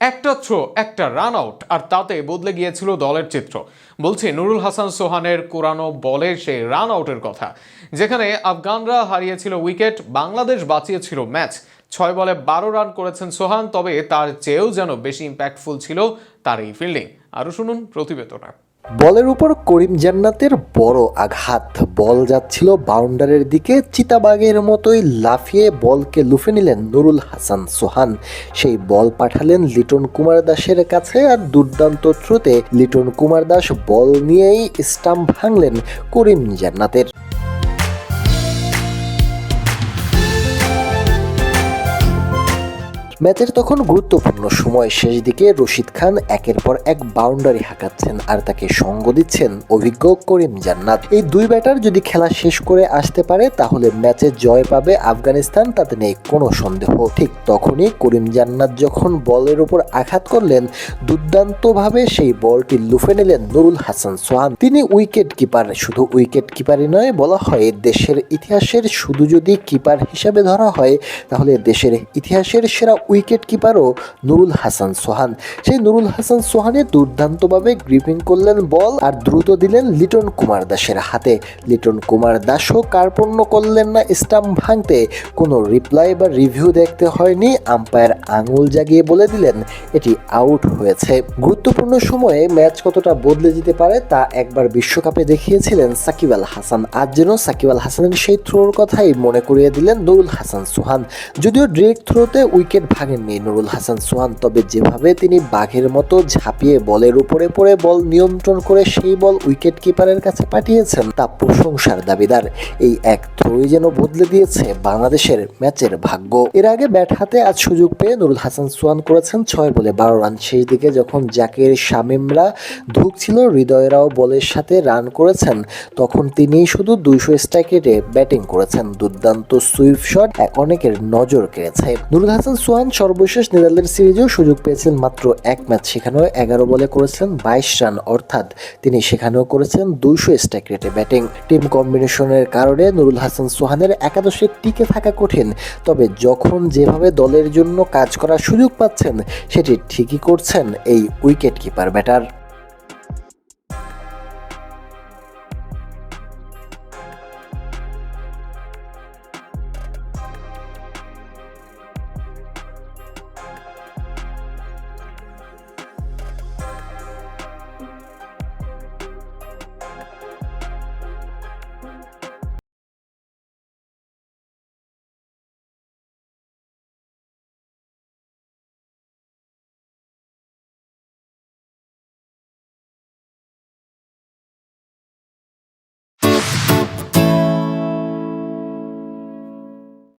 একটা থ্রো একটা run out আর তাতে বদলে গিয়েছিল দলের চিত্র। বলছে, নুরুল হাসান সোহানের কোরানো বলে সেই রান আউটের কথা। যেখানে আফগানরা হারিয়েছিল উইকেট বাংলাদেশ বাঁচিয়েছিল ম্যাচ ছয় বলে বারো রান করেছেন সোহান, তবে তার চেয়েও যেন বেশি ইম্প্যাক্টফুল ছিল তার এই ফিল্ডিং আরও শুনুন প্রতিবেদনা। বলের উপর করিম জান্নাতের বড় আঘাত। বল যাচ্ছিল বাউন্ডারির দিকে চিতাবাগের মতোই লাফিয়ে বলকে লুফে নিলেন নুরুল হাসান সোহান। সেই বল পাঠালেন লিটন কুমার দাসের কাছে আর দুর্দান্ত থ্রুতে লিটন কুমার দাস বল নিয়েই স্টাম্প ভাঙলেন করিম জান্নাতের। ম্যাচের তখন গুরুত্বপূর্ণ সময় শেষ দিকে রশিদ খান একের পর এক বাউন্ডারি হাঁকাচ্ছেন আর তাকে সঙ্গ দিচ্ছেন অভিজ্ঞ করিম জান্নাত। এই দুই ব্যাটার যদি খেলা শেষ করে আসতে পারে, তাহলে ম্যাচে জয় পাবে আফগানিস্তান, তাতে নেই কোনো সন্দেহ। ঠিক তখনই করিম জান্নাত যখন বলের উপর আঘাত করলেন, দুর্দান্তভাবে সেই বলটি লুফে নিলেন নুরুল হাসান সোহান। তিনি উইকেট কিপার শুধু উইকেট কিপারই নয়, বলা হয় দেশের ইতিহাসের শুধু যদি কিপার হিসাবে ধরা হয়, তাহলে দেশের ইতিহাসের সেরা উইকেট কিপারও নুরুল হাসান সোহান। সেই নুরুল হাসান সোহানে দুর্দান্তভাবে গ্রিপিং করলেন বল আর দ্রুত দিলেন লিটন কুমার দাসের হাতে। লিটন কুমার দাসও কার্পণ্য করলেন না স্টাম্প ভাঙতে। কোনো রিপ্লাই বা রিভিউ দেখতে হয়নি আম্পায়ার আঙুল জাগিয়ে বলে দিলেন, এটি আউট হয়েছে। গুরুত্বপূর্ণ সময়ে ম্যাচ কতটা বদলে যেতে পারে তা একবার বিশ্বকাপে দেখিয়েছিলেন সাকিব আল হাসান। আজ যেন সাকিব আল হাসানের সেই থ্রোর কথাই মনে করিয়ে দিলেন নুরুল হাসান সোহান। যদিও ডিরেক্ট থ্রোতে উইকেট ভাঙেননি নুরুল হাসান সোহান। তবে যেভাবে তিনি বাঘের মতো ঝাঁপিয়ে বলের উপরে পড়ে বল নিয়ন্ত্রণ করে সেই বল উইকেট কিপারের কাছে পাঠিয়েছেন, তা প্রশংসার দাবিদার। এই এক থ্রোই যেন বদলে দিয়েছে বাংলাদেশের ম্যাচের ভাগ্য। এর আগে ব্যাট হাতে আজ সুযোগ পেয়ে নুরুল হাসান সোহান করেছেন ছয় বলে বারো রান। শেষ দিকে যখন জাকের শামিমরা ধুকছিল হৃদয়রাও বলের সাথে রান করেছেন, তখন তিনি শুধু দুইশো স্ট্রাইক রেটে ব্যাটিং করেছেন। দুর্দান্ত সুইপ শট এক অনেকের নজর কেড়েছে। নুরুল হাসান সোহান সর্বশেষ নেদারল্যান্ড সিরিজেও সুযোগ পেয়েছেন মাত্র এক ম্যাচ। সেখানেও এগারো বলে করেছেন বাইশ রান, অর্থাৎ তিনি সেখানেও করেছেন দুইশো স্ট্রাইক রেটে ব্যাটিং। টিম কম্বিনেশনের কারণে নুরুল হাসান সোহানের একাদশে টিকে থাকা কঠিন, তবে যখন যেভাবে দলের জন্য কাজ করার সুযোগ পাচ্ছেন, সেটি ঠিকই করছেন এই উইকেট কিপার ব্যাটার।